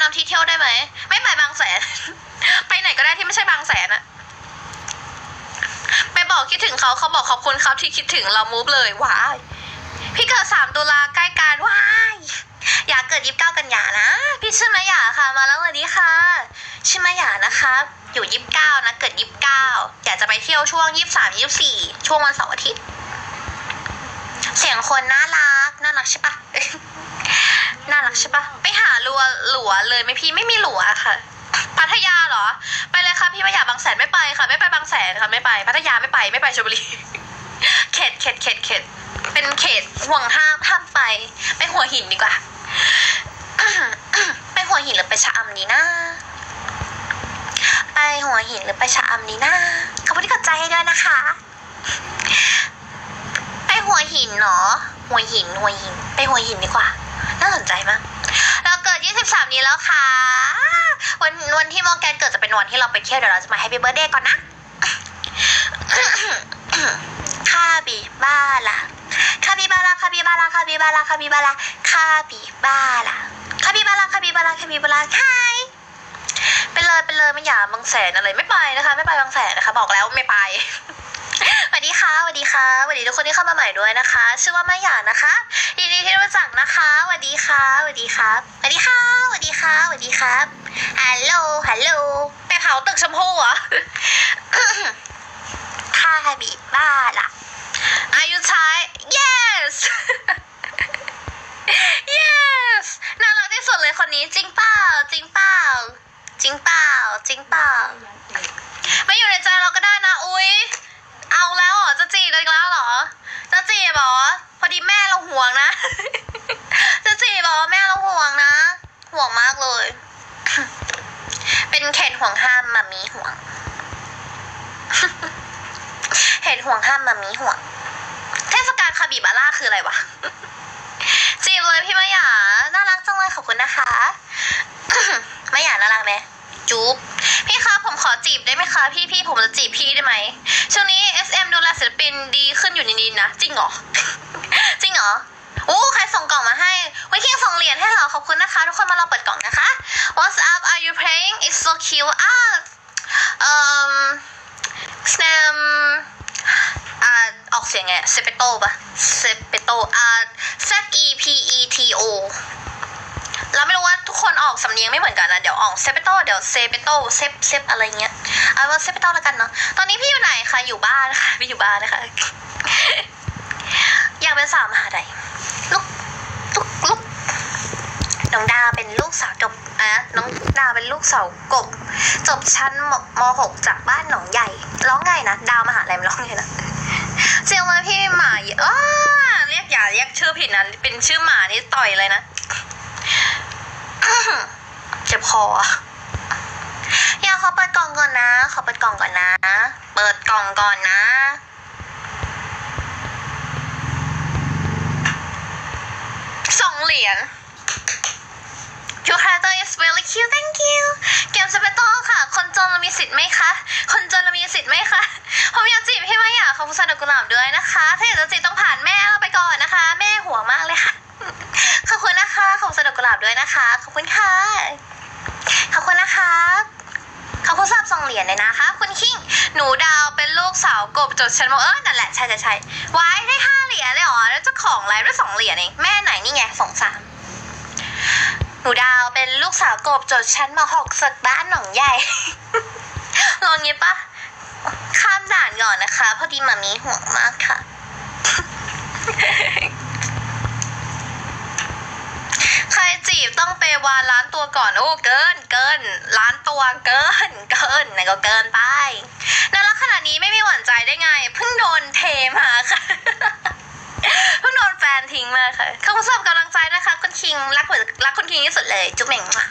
นำที่เที่ยวได้ไหม ไม่ไปบางแสน ไปไหนก็ได้ที่ไม่ใช่บางแสนอะไปบอกคิดถึงเขาเขาบอกขอบคุณครับที่คิดถึงเรามูฟเลยว้ายพี่เกิดสามตุลาใกล้การว้ายอยากเกิดยี่สิบเก้ากันยานะ พี่ชื่อมะหยาค่ะมาแล้วสวัสดีค่ะ ชื่อมะหยานะคะอยู่ยี่สิบเก้านะเกิดยี่สิบเก้าอยากจะไปเที่ยวช่วงยี่สิบสามยี่สิบสี่ช่วงวันเสาร์อาทิตย์เสียงคนน่ารักน่ารักใช่ปะ น่ารักใช่ปะไปหาลัวหลัวเลยไหมพี่ไม่มีหลัวค่ะ พัทยาเหรอ ไปเลยค่ะพี่ไม่อยากบางแสนไม่ไปค่ะ ไม่ไปบางแสนค่ะไม่ไป พัทยาไม่ไปไม่ไปชลบุรีเขตเขตเขตเขตเป็นเขตห่วงห้ามห้ามไปไปหัวหินดีกว่าไปหัวหินหรือไปชะอำดีนะไปหัวหินหรือไปชะอำดีนะขอบคุณที่กดใจให้ด้วยนะคะ ไปหัวหินเนาะหัวหินหัวหิน ไปหัวหินดีกว่า น่าสนใจมาก เราเกิด 23 นี้แล้วค่ะ วันวันที่มอร์แกนเกิดจะเป็นวันที่เราไปเที่ยวเดี๋ยวเราจะมาแฮปปี้เบิร์เดย์ก่อนนะคาบิบาลาคาบิบาลาคาบิบาลาคาบิบาลาคาบิบาลาคาบิบาลาคาบิบาลาคาบิบาลาคาบิบาลาไฮไปเลยไปเลยไม่อยากบางแสนอะไรไม่ไปนะคะ ไม่ไปบางแสนนะคะ บอกแล้วไม่ไป วัสดีค่ะสวัสดีค่ะสวัสดีทุกคนที่เข้ามาใหม่ด้วยนะคะ ชื่อว่ามาหยานะคะยินดีที่รู้จักนะคะสวัสดีค่ะสวัสดีครับสวัสดีค่ะสวัสดีค่ะสวัสดีครับฮัลโหลฮัลโหลไปเผาตึกชมพู่เหรอค่ะบีบ้าล่ะอายุท้ yes น่ารักที่สุดเลยคนนี้จริงเปล่าจริงเปล่าจริงเปล่าจริงเปล่าไม่อยู่ในใจเราก็ได้นะอุ้ย เอาแล้วเหรอจะจีบกันอีกแล้วเหรอ จะจีบเหรอ พอดีแม่เราห่วงนะ จะจีบเหรอแม่เราห่วงนะ ห่วงมากเลย เป็นเขตห่วงห้ามมามีห่วงเหตุห่วงห้ามมามีห่วง เทศกาลคาบิบาร่าคืออะไรวะ จีบเลยพี่มะหยา น่ารักจังเลยขอบคุณนะคะมะหยาน่ารักไหมจุ๊บพี่คะผมขอจีบได้ไหมคะพี่พี่ผมจะจีบพี่ได้ไหมช่วงนี้ SM ดูแลศิลปินดีขึ้นอยู่นิดๆนะ จริงเหรอ จริงเหรอ อ้ใครส่งกล่องมาให้ไว้เคียงส่งเหรียญให้เรอขอบคุณนะคะ ทุกคนมารอเปิดกล่องนะคะ What's up are you playing it's so cute อ่าเอ่อ Snam อ่าออกเสียงไงเซเปโตปะเซเปโตอ่า Z E P E T O เราไม่รู้ว่าทุกคนออกสำเนียงไม่เหมือนกันนะ เดี๋ยวออกเซเปโตเดี๋ยวเซเปโตเซปเซปอะไรเงี้ยเอาว่าเซเปโตแล้วกันเนาะตอนนี้พี่อยู่ไหนคะอยู่บ้านค่ะพี่อยู่บ้านนะคะ อยากเป็นสาวมหาลัยลุกลุกลุกน้ องดาวเป็นลูกสาวจบอะน้องดาวเป็นลูกสาวกบ จบชั้นมมหกจากบ้านหนองใหญ่ ร้องไงนะ ดาวมหาลัยมันร้องไงนะเสียงเลยพี่หมาอ้าเรียกอย่าเรียกชื่อผิดนะเป็นชื่อหมานี่ต่อยเลยนะเจ็บคออยากขอเปิดกล่องก่อนนะขอเปิดกล่องก่อนนะ เปิดกล่องก่อนนะสองเหรียญ is really cute thank you เกมสเปโต้ค่ะ คนจนเรามีสิทธิ์ไหมคะ คนจนเรามีสิทธิ์ไหมคะ ผมอยากจีบพี่ไม่อยากขอบคุณสนกุหลาบด้วยนะคะ ถ้าอยากจะจีบต้องผ่านแม่เราไปก่อนนะคะ แม่ห่วงมากเลยค่ะ ขอบคุณนะคะ ขอบคุณสนกุหลาบด้วยนะคะ ขอบคุณค่ะ ขอบคุณนะคะขอบคุณสำหรับสองเหรียญเลยนะคะ คุณคิง หนูดาวเป็นลูกสาวกบจดฉันบอกเออนั่นแหละใช่ใช่ใช่ไว้ได้ห้าเหรียญเลยเหรอแล้วเจ้าของไลฟ์ได้สองเหรียญเอง แม่ไหนนี่ไงสองสาม หนูดาวเป็นลูกสาวกบจดชั้นมาหกสดบ้านหนองใหญ่ ลองงี้ปะข้ามด่านก่อนนะคะ พอดีมามีห่วงมากค่ะ ใครจีบต้องเปวานล้านตัวก่อน โอ้เกินเกินล้านตัวเกินเกินไหนก็เกินไปน่ารักขนาดนี้ไม่มีหวั่นใจได้ไง เพิ่งโดนเทมาค่ะ เพิ่งโดนแฟนทิ้งมาค่ะขอบคุณสำหรับกำลัง คะคุณคิงรักเหมือนรักคุณคิงที่สุดเลยจุ๊บเหม่งมา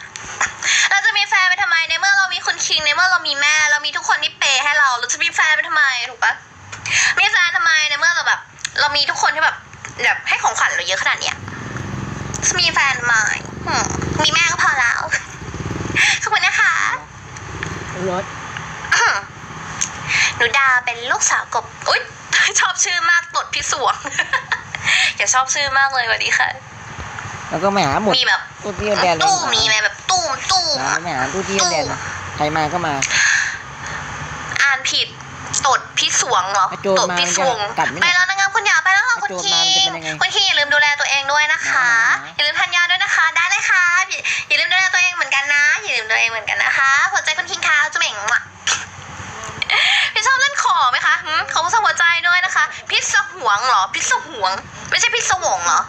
เราจะมีแฟนไปทำไมในเมื่อเรามีคุณคิงในเมื่อเรามีแม่ เรามีทุกคนที่เปย์ให้เราเราจะมีแฟนไปทำไมถูกปะมีแฟนทำไมในเมื่อเราแบบ เรามีทุกคนที่แบบแบบให้ของขวัญเราเยอะขนาดเนี้ยจะมีแฟนทำไมหืมมีแม่ก็พอแล้วขอบคุณนะคะรถหนูดาเป็นลูกสาวกบ อุ๊ย ชอบชื่อมากตดพิศวง อย่าชอบชื่อมากเลยสวัสดีค่ะ แล้วก็มาหาหมดมีแบบตัวเตี้ยแดนเลยตู้มมีไหมแบบตู้มร้านอาหารตู้ที่เด่นใครมาก็มา อ่านผิดตดพิศวงเหรอไอ้โจรตดมาพิศวงมันจะกัดไหมเนี่ยไปแล้วนะครับคุณหยาไปแล้วค่ะไอ้คุณโจรคิมามันจะงเป็นยังไงคุณคิงอย่าลืมดูแลตัวเองด้วยนะคะนะอย่าลืมทานยาด้วยนะคะ ได้เลยค่ะอย่าอย่าลืมดูแลตัวเองเหมือนกันนะอย่าลืมดูแลตัวเองเหมือนกันนะคะหัวใจคุณคิงค่ะจุ๊บเหม่งว่ะพี่ชอบเล่นขอไหมคะหืมขอบคุณสำหรับหัวใจด้วยนะคะ พิษสหวงเหรอ พิษสหวง ไม่ใช่พิษสวงเหรอ